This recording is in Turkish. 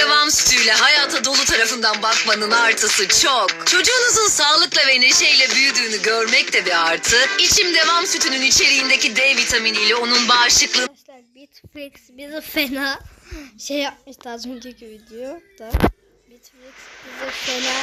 Devam sütüyle hayata dolu tarafından bakmanın artısı çok. Çocuğunuzun sağlıkla ve neşeyle büyüdüğünü görmek de bir artı. İçim devam sütünün içeriğindeki D vitaminiyle onun bağışıklığı Arkadaşlar Bitflix bizi fena şey yapmıştı az önceki videoda. Bitflix bizi fena